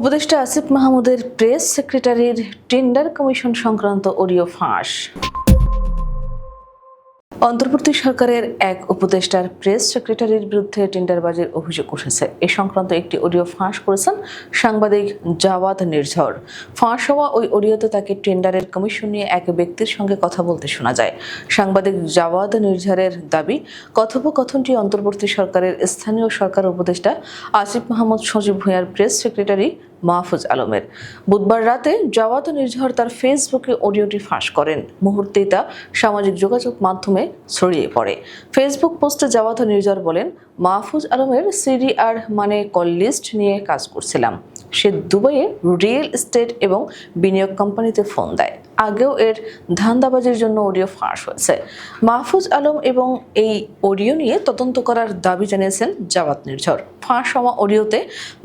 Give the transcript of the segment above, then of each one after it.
উপদেষ্টা আসিফ মাহমুদের প্রেস সেক্রেটারির টেন্ডার কমিশন সংক্রান্ত অডিও ফাঁস। অন্তর্বর্তী সরকারের এক উপদেষ্টার প্রেস সেক্রেটারির বিরুদ্ধে টেন্ডারবাজির অভিযোগ উঠেছে। এ সংক্রান্ত একটি অডিও ফাঁস করেছেন সাংবাদিক জাওয়াদ নির্ঝর। ফাঁস হওয়া ওই অডিওতে তাকে টেন্ডারের কমিশন নিয়ে এক ব্যক্তির সঙ্গে কথা বলতে শোনা যায়। সাংবাদিক জাওয়াদ নির্ঝরের দাবি, কথোপকথনটি অন্তর্বর্তী সরকারের স্থানীয় সরকার উপদেষ্টা আসিফ মাহমুদ সজীব ভূঁইয়ার প্রেস সেক্রেটারি মাহফুজ আলমের। বুধবার রাতে জাওয়াত নির্ঝর তার ফেসবুকে অডিওটি ফাঁস করেন। মুহূর্তেই তা সামাজিক যোগাযোগ মাধ্যমে ছড়িয়ে পড়ে। ফেসবুক পোস্টে জাওয়াত নির্ঝর বলেন, মাহফুজ আলমের সিডিআর মানে কল লিস্ট নিয়ে কাজ করছিলাম। সে দুবাইয়ে রিয়েল এস্টেট এবং বিনিয়োগ কোম্পানিতে ফোন দেয়। আগেও এর ধান্দাবাজির জন্য অডিও ফাঁস হয়েছে। মাহফুজ আলম এবং এই অডিও নিয়ে তদন্ত করার দাবি জানিয়েছেন জাওয়াত নির্ঝর। ফাঁস হওয়া অডিওতে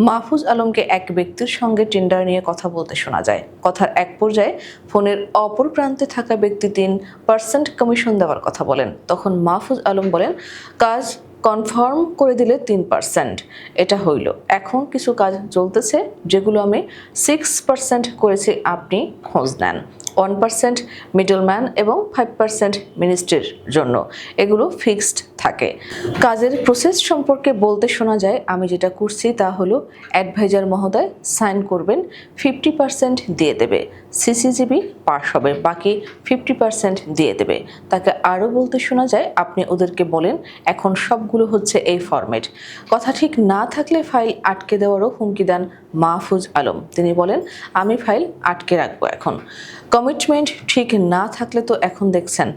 মাহফুজ আলমকে এক ব্যক্তির সঙ্গে টেন্ডার নিয়ে কথা বলতে শোনা যায়। কথার এক পর্যায়ে ফোনের অপর প্রান্তে থাকা ব্যক্তি তিন পার্সেন্ট কমিশন দেওয়ার কথা বলেন। তখন মাহফুজ আলম বলেন, কাজ কনফার্ম করে দিলে তিন পার্সেন্ট। এটা হইল। এখন কিছু কাজ চলতেছে, যেগুলো আমি সিক্স পার্সেন্ট করেছি আপনি খোঁজ নেন। ওয়ান পার্সেন্ট মিডলম্যান এবং ফাইভ পার্সেন্ট মিনিস্ট্রির জন্য। এগুলো ফিক্সড থাকে। কাজের প্রসেস সম্পর্কে বলতে শোনা যায়, আমি যেটা করছি তা হলো অ্যাডভাইজার মহোদয় সাইন করবেন ফিফটি পার্সেন্ট দিয়ে দেবে। সিসিজিবি পাস হবে, বাকি ফিফটি পার্সেন্ট দিয়ে দেবে। তাকে আরও বলতে শোনা যায়, আপনি ওদেরকে বলেন, এখন সবগুলো হচ্ছে এই ফরম্যাট কথা ঠিক না থাকলে ফাইল আটকে দেওয়ারও হুমকি দেন মাহফুজ আলম। তিনি বলেন, আমি ফাইল আটকে রাখব এখন। কমিটমেন্ট ঠিক না থাকলে তো এখন দেখছেন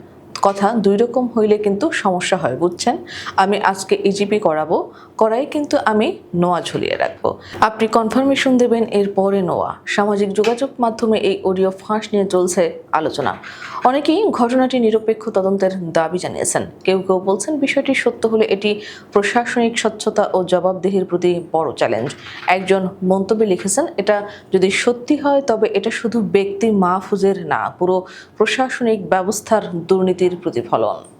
কথা দুই রকম হইলে কিন্তু সমস্যা হয়, বুঝছেন? আমি আজকে ইজিপি করাবো, করাই কিন্তু আমি নোয়া ঝুলিয়ে রাখব। আপনি কনফার্মেশন দেবেন এরপরে নোয়া। সামাজিক যোগাযোগ মাধ্যমে এই অডিও ফাঁস নিয়ে চলছে আলোচনা। অনেকেই ঘটনাটি নিরপেক্ষ তদন্তের দাবি জানিয়েছেন। কেউ কেউ বলছেন বিষয়টি সত্য হলে এটি প্রশাসনিক স্বচ্ছতা ও জবাবদিহির প্রতি বড় চ্যালেঞ্জ একজন মন্তব্যে লিখেছেন, এটা যদি সত্যি হয়, তবে এটা শুধু ব্যক্তি মাহফুজের না, পুরো প্রশাসনিক ব্যবস্থার দুর্নীতির প্রতিফলন।